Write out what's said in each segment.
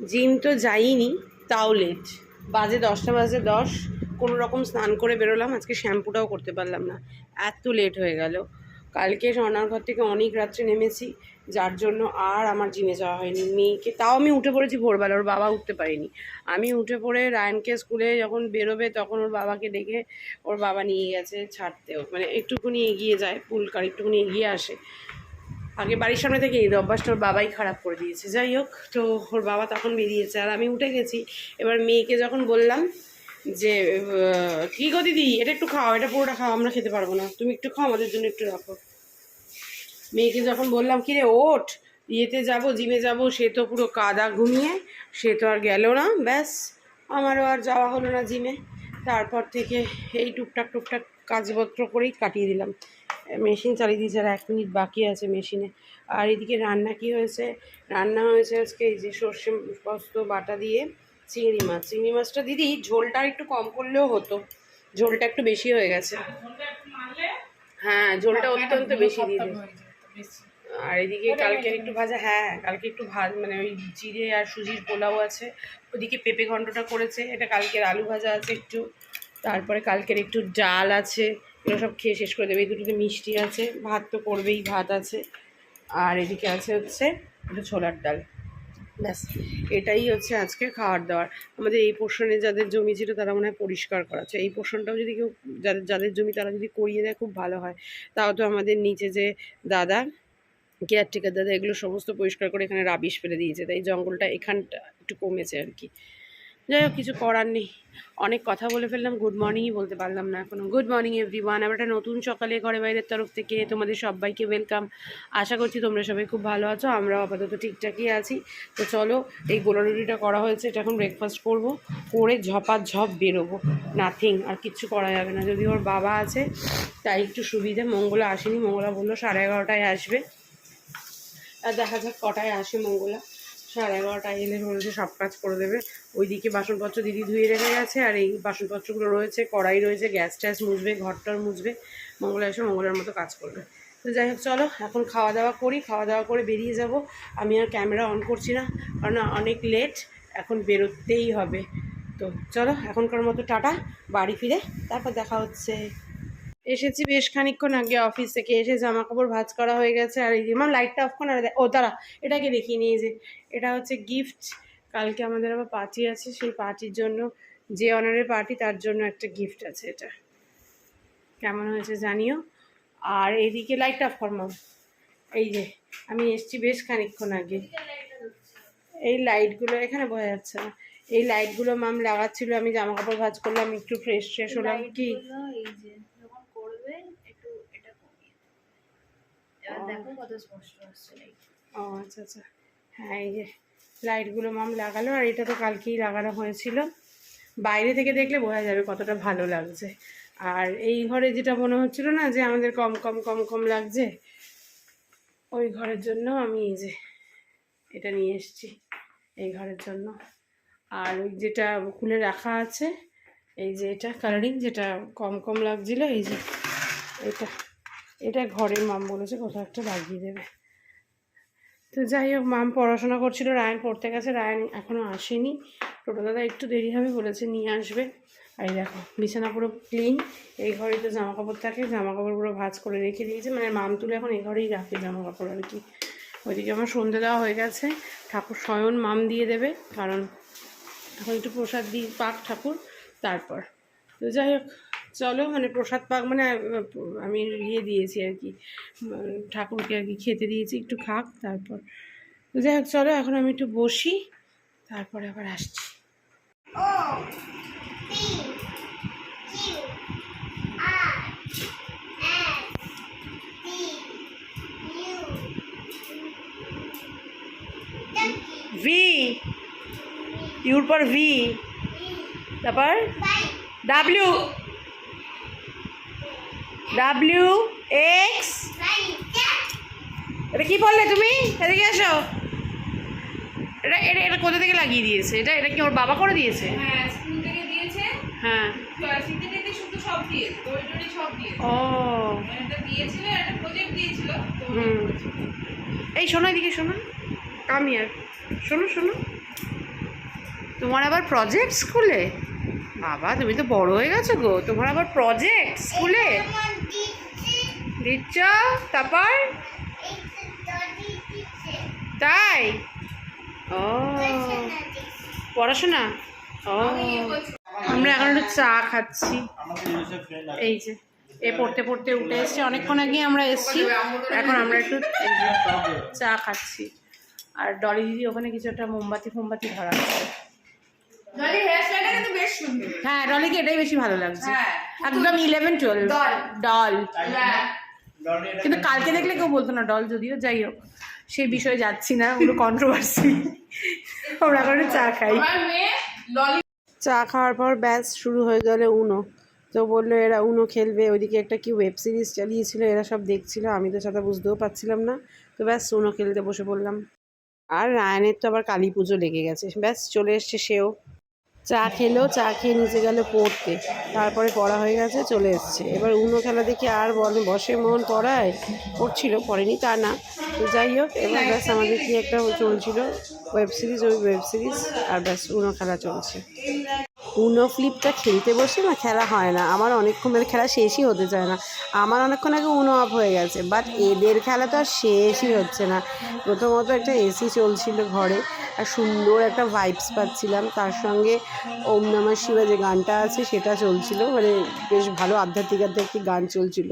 Gym তো যাইনি, তাও লেট বাজে দশটা, বাজে দশ, কোনো রকম স্নান করে বেরোলাম, আজকে শ্যাম্পুটাও করতে পারলাম না। এত লেট হয়ে গেল। কালকে স্বর্ণার ঘর থেকে অনেক রাত্রে নেমেছি, যার জন্য আর আমার জিমে যাওয়া হয়নি। মেয়েকে, তাও আমি উঠে পড়েছি ভোরবেলা, ওর বাবা উঠতে পারিনি। আমি উঠে পড়ে রায়নকে স্কুলে যখন বেরোবে, তখন ওর বাবাকে ডেকে ওর বাবা নিয়ে গেছে ছাড়তেও। মানে একটুকুনি এগিয়ে যায় পুলকার একটুকুনি এগিয়ে আসে। আগে বাড়ির সামনে থেকে এই অভ্যাসটা ওর বাবাই খারাপ করে দিয়েছে। যাই হোক, তো ওর বাবা তখন বেরিয়েছে আর আমি উঠে গেছি। এবার মেয়েকে যখন বললাম যে কি গো দিদি? এটা একটু খাও, এটা পুরোটা খাও, আমরা খেতে পারব না। তুমি একটু খাও, আমাদের জন্য একটু রাখো। মেয়েকে যখন বললাম, কি রে, ওঠ, ইয়েতে যাব, জিমে যাব, সে তো পুরো কাদা ঘুমিয়ে, সে তো আর গেল না, ব্যাস, আমারও আর যাওয়া হলো না জিমে। তারপর থেকে এই টুকটাক টুকটাক কাজপত্র করেই কাটিয়ে দিলাম। মেশিন চালিয়ে দিয়েছে, আর এক মিনিট বাকি আছে মেশিনে। আর এদিকে রান্না কি হয়েছে? রান্না হয়েছে আজকে এই যে সর্ষে পোস্ত, বাটা দিয়ে চিংড়ি মাছ। চিংড়ি মাছটা দিদি, ঝোলটা একটু কম করলেও হতো। ঝোলটা একটু বেশি হয়ে গেছে। হ্যাঁ ঝোলটা অত্যন্ত বেশি দিয়ে আর এদিকে কালকে একটু ভাজা হ্যাঁ কালকে একটু ভাজ মানে ওই জিরে আর সুজির পোলাও আছে। ওদিকে পেঁপে ঘন্টটা করেছে, এটা কালকের আলু ভাজা আছে একটু। তারপরে কালকের একটু ডাল আছে এগুলো সব খেয়ে শেষ করে দেবে। এই দুটোতে মিষ্টি আছে, ভাত তো করবেই, ভাত আছে। আর এদিকে আছে হচ্ছে একটু ছোলার ডাল। ব্যাস, এটাই হচ্ছে আজকে খাওয়ার দাওয়ার। আমাদের এই পোর্শনে যাদের জমি ছিল তারা মনে হয় পরিষ্কার করাচ্ছে। এই পোর্শনটাও যদি কেউ, যাদের যাদের জমি তারা যদি করিয়ে দেয়, খুব ভালো হয়। তাও তো আমাদের নিচে যে দাদা কেয়ারটেকার দাদা, এগুলো সমস্ত পরিষ্কার করে এখানে রাবিশ ফেলে দিয়েছে। তাই জঙ্গলটা এখানটা একটু কমেছে আর কি। যাই হোক, কিছু করার নেই। অনেক কথা বলে ফেললাম গুড মর্নিংই বলতে পারলাম না এখনও। গুড মর্নিং এভরিওয়ান আবার একটা নতুন সকালে ঘরে বাইরের তরফ থেকে তোমাদের সবাইকে ওয়েলকাম আশা করছি তোমরা সবাই খুব ভালো আছো, আমরাও আপাতত ঠিকঠাকই আছি। তো চলো, এই গোলা রুটিটা করা হয়েছে, এটা এখন ব্রেকফাস্ট করব, করে ঝপা ঝপ বেরোবো। নাথিং আর কিচ্ছু করা যাবে না। যদি ওর বাবা আছে, তাই একটু সুবিধে। মঙ্গলা আসেনি, মঙ্গলা বলল সাড়ে এগারোটায় আসবে। আর দেখা যাক কটায় আসে মঙ্গলা। সাড়ে এগারোটায় এলে বলেছে সব কাজ করে দেবে। ওইদিকে বাসনপত্র দিদি ধুয়ে রেখে গেছে, আর এই বাসনপত্রগুলো রয়েছে, কড়াই রয়েছে, গ্যাস ট্যাস মুছবে, ঘরটর মুছবে। মঙ্গলা এসে মঙ্গলার মতো কাজ করবে। তো যাই হোক, চলো, এখন খাওয়া দাওয়া করি, খাওয়া দাওয়া করে বেরিয়ে যাব। আমি আর ক্যামেরা অন করছি না, কারণ অনেক লেট, এখন বেরোতেই হবে। তো চলো, এখনকার মতো টাটা, বাড়ি ফিরে, তারপর দেখা হচ্ছে। এসেছি বেশ খানিকক্ষণ আগে অফিস থেকে এসে জামা কাপড় ভাঁজ করা হয়ে গেছে। আর এই যে লাইটটা অফ করে ও তারা এটাকে দেখিয়ে নিয়ে যে, এটা হচ্ছে গিফট কালকে আমাদের আবার পার্টি আছে, সেই পার্টির জন্য যে অনারের পার্টি তার জন্য একটা গিফট আছে এটা। কেমন হয়েছে জানিও? আর এইদিকে লাইটটা অফ কর মাম এই যে, আমি এসছি বেশ খানিকক্ষণ আগে। এই লাইটগুলো এখানে বোঝা যাচ্ছে না। এই লাইটগুলো মাম লাগাচ্ছিল, আমি জামা কাপড় ভাজ করলাম, একটু ফ্রেশ ফ্রেশ হলাম। কি? এই যে যখন করবে একটু এটা কমিয়ে দেবে। এবার ও। দেখো কত স্পষ্ট আসছে ও আচ্ছা আচ্ছা। হ্যাঁ এই যে লাইটগুলো মাম লাগালো আর এটা তো কালকেই লাগানো হয়েছিল। বাইরে থেকে দেখলে বোঝা যাবে কতটা ভালো লাগছে। আর এই ঘরে যেটা মনে হচ্ছিল না যে আমাদের কম কম কম কম লাগছে ওই ঘরের জন্য আমি এই যে এটা নিয়ে এসেছি এই ঘরের জন্য। আর ওই যেটা খুলে রাখা আছে এই যে এটা কালারিং যেটা কম কম লাগছিল এই যে এটা। এটা ঘরের মাম বলেছে, কোথাও একটা লাগিয়ে দেবে। তো যাই হোক, মাম পড়াশোনা করছিল, রায়ন পড়তে গেছে, রায়ন এখনও আসেনি। টোটো দাদা একটু দেরি হবে বলেছে, নিয়ে আসবে। আর দেখো, বিছানা পুরো ক্লিন এই ঘরেই তো জামা কাপড় থাকে জামা কাপড় পুরো ভাঁজ করে রেখে দিয়েছে। মানে মাম তুলে এখন এই ঘরেই রাখে জামা কাপড় আর কি। ওইদিকে আমার সন্ধে দেওয়া হয়ে গেছে, ঠাকুর স্বয়ন মাম দিয়ে দেবে, কারণ এখন একটু প্রসাদ দিই, পাক ঠাকুর, তারপর। তো যাই হোক চলো মানে প্রসাদ পাক মানে আমি ইয়ে দিয়েছি আর কি। ঠাকুরকে আর কি খেতে দিয়েছি একটু খাক তারপর। যাই হোক চলো এখন আমি একটু বসি তারপরে আবার আসছি। ভি। ইউর পর ভি। তারপর? ডাব্লিউ ডাব্লিউ এক্স এটা কি বললে তুমি? এদিকে এসো। এটা এটা এটা কোথা থেকে লাগিয়ে দিয়েছে? এটা এটা কি ওর বাবা করে দিয়েছে? হ্যাঁ হ্যাঁ। ও। তো হুম। এই শোনো এদিকে শোনো। কাম ইয়ার শোনো শোনো। তোমার আবার প্রজেক্ট স্কুলে বাবা, তুমি তো বড় হয়ে গেছো গো। তোমার আবার প্রজেক্ট স্কুলে? দিচ্ছ? তারপর? তাই? ও। পড়াশোনা? ও। আমরা এখন একটু চা খাচ্ছি। এই যে, এ পড়তে পড়তে উঠে এসছি। অনেকক্ষণ আগে আমরা এসছি। এখন আমরা একটু চা খাচ্ছি। আর ডলি দিদি ওখানে কিছু একটা মোমবাতি ফোমবাতি ধরা ডলি হেয়ার স্টাইলটা কিন্তু বেশ সুন্দর। হ্যাঁ ডলিকে এটাই বেশি ভালো লাগছে। হ্যাঁ। একদম ইলেভেন টুয়েলভ ডল। ডল কিন্তু কালকে দেখলে কেউ বলতো না ডল যদিও যাই হোক সেই বিষয়ে যাচ্ছি না ওগুলো কন্ট্রোভার্সি আমরা এখন চা খাই। চা খাওয়ার পর ব্যাস শুরু হয়ে গেল উনো। তো বলল এরা উনো খেলবে ওইদিকে একটা কি ওয়েব সিরিজ চালিয়েছিল এরা সব দেখছিল আমি তো সেটা বুঝতেও পারছিলাম না। তো ব্যাস উনো খেলতে বসে পড়লাম। আর রায়নের তো আবার কালী পুজো লেগে গেছে ব্যাস চলে এসছে সেও। চা খেলো, চা খেয়ে নিচে গেলো পড়তে। তারপরে পড়া হয়ে গেছে, চলে এসছে। এবার উনো খেলা দেখে আর বলে, বসে মন পড়ায়, পড়ছিল, পড়েনি তা না। তো যাই হোক, এবার ব্যাস আমাদের কি একটা চলছিল ওয়েব সিরিজ ওই ওয়েব সিরিজ আর ব্যাস উনো খেলা চলছে। উনো ফ্লিপটা খেলতে বসে না, খেলা হয় না। আমার অনেকক্ষণের খেলা শেষই হতে চায় না। আমার অনেকক্ষণ আগে উনো অফ হয়ে গেছে বাট এদের খেলা তো আর শেষই হচ্ছে না। প্রথমত একটা এসি চলছিল ঘরে, আর সুন্দর একটা ভাইবস পাচ্ছিলাম। তার সঙ্গে ওম নমঃ শিবা যে গানটা আছে, সেটা চলছিল। মানে বেশ ভালো আধ্যাত্মিক আধ্যাত্মিক গান চলছিল।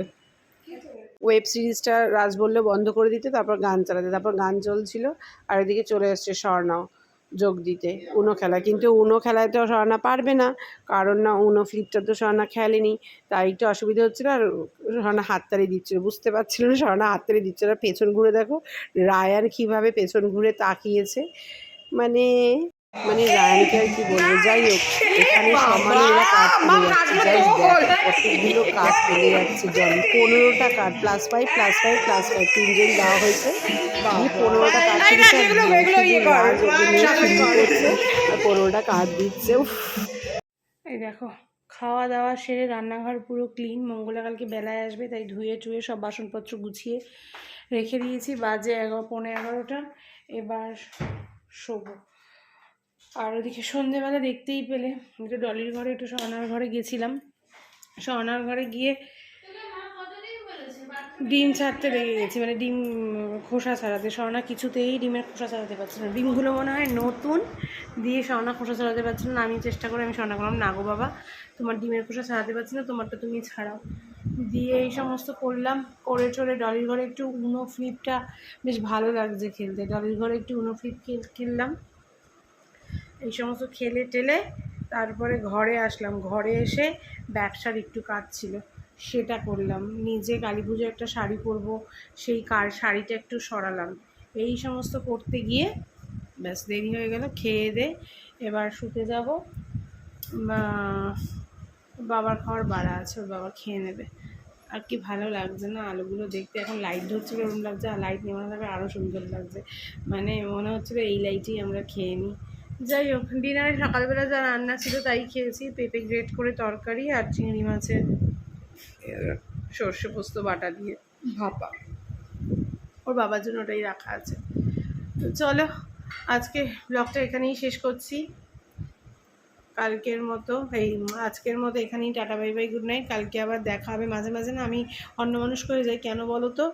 ওয়েব সিরিজটা রাজ বললে বন্ধ করে দিতে, তারপর গান চালাতে। তারপর গান চলছিল, আর এদিকে চলে এসছে স্বর্ণাও। যোগ দিতে, উনো খেলা কিন্তু উনো খেলায় তো স্বর্ণা পারবে না, কারণ না উনো ফ্লিপটা তো স্বর্ণা খেলেনি, তাই একটু অসুবিধা হচ্ছিল আর স্বর্ণা হাততালি দিচ্ছিল। বুঝতে পারছিল না স্বর্ণা হাততালি দিচ্ছিল। পেছন ঘুরে দেখো রায়ান কীভাবে পেছন ঘুরে তাকিয়েছে মানে মানে রায়ানকে আর কি বলব যাই হোক এখানে সমানে এরা কাঠ তুলে যাচ্ছে। যাই কতগুলো কাঠ তুলে যাচ্ছে জল। পনেরোটা কাঠ plus five plus five plus five তিনজন দেওয়া হয়েছে। এই পনেরোটা কাঠ শুরু করছে আর পনেরোটা কাঠ দিচ্ছে এই দেখো খাওয়া দাওয়া সেরে রান্নাঘর পুরো ক্লিন মঙ্গলা কালকে বেলায় আসবে তাই ধুয়ে টুয়ে সব বাসনপত্র গুছিয়ে রেখে দিয়েছি। বাজে এগারো পনেরো এগারোটা এবার শোবো। আর ওদিকে সন্ধেবেলা দেখতেই পেলে। একটু ডলির ঘরে একটু সহনার ঘরে গেছিলাম। সহনার ঘরে গিয়ে ডিম ছাড়তে লেগে গেছি। মানে ডিম খোসা ছাড়াতে। সহনা কিছুতেই ডিমের খোসা ছাড়াতে পারছে না। ডিমগুলো মনে হয় নতুন দিয়ে সহনা খোসা ছাড়াতে পারছিল না। আমি চেষ্টা করে, আমি সহনা করলাম না গো বাবা, তোমার ডিমের খোসা ছাড়াতে পারছি না, তোমারটা তুমি ছাড়াও। দিয়ে এই সমস্ত করলাম। করে চলে ডলির ঘরে একটু উনো ফ্লিপটা বেশ ভালো লাগছে খেলতে। ডলির ঘরে একটু উনো ফ্লিপ খেল- খেললাম এই সমস্ত খেলে টেলে তারপরে ঘরে আসলাম। ঘরে এসে ব্যবসার একটু কাজ ছিল, সেটা করলাম। নিজে কালী পুজো একটা শাড়ি পরবো, সেই কার শাড়িটা একটু সরালাম। এই সমস্ত করতে গিয়ে ব্যাস দেরি হয়ে গেল, খেয়ে দে, এবার শুতে যাব। বাবার খাওয়ার বাড়া আছে, ওর বাবা খেয়ে নেবে। আর কি ভালো লাগছে না আলুগুলো দেখতে। এখন লাইট ধরছিল ওরকম লাগছে, আর লাইট নেওয়া থাকলে আরও সুন্দর লাগছে। মানে মনে হচ্ছিল এই লাইটেই আমরা খেয়ে নিই। যাই হোক ডিনারে সকালবেলা যা রান্না ছিল তাই খেয়েছি। পেঁপে গ্রেট করে তরকারি আর চিংড়ি মাছের সর্ষে পোস্ত বাটা দিয়ে ভাপা। ওর বাবার জন্য ওটাই রাখা আছে। তো চলো, আজকে ব্লগটা এখানেই শেষ করছি। কালকের মতো, এই আজকের মতো এখানেই tata, bye bye, good night. কালকে আবার দেখা হবে মাঝে মাঝে না আমি অন্য মানুষ করে যাই। কেন বলো তো?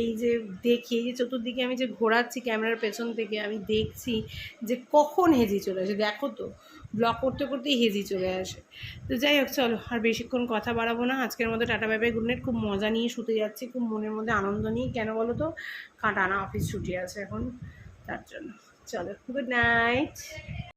এই যে দেখি, এই যে চতুর্দিকে আমি যে ঘোরাচ্ছি ক্যামেরার পেছন থেকে, আমি দেখছি যে কখন হেজি চলে আসে। দেখো তো ব্লগ করতে করতেই হেজি চলে আসে। তো যাই হোক, চলো, আর বেশিক্ষণ কথা বাড়াবো না। আজকের মতো tata, bye bye, good night. খুব মজা নিয়ে শুতে যাচ্ছি, খুব মনের মধ্যে আনন্দ নিয়ে। কেন বলো তো? কাটানা অফিস ছুটি আছে এখন, তার জন্য। চলো, গুড নাইট।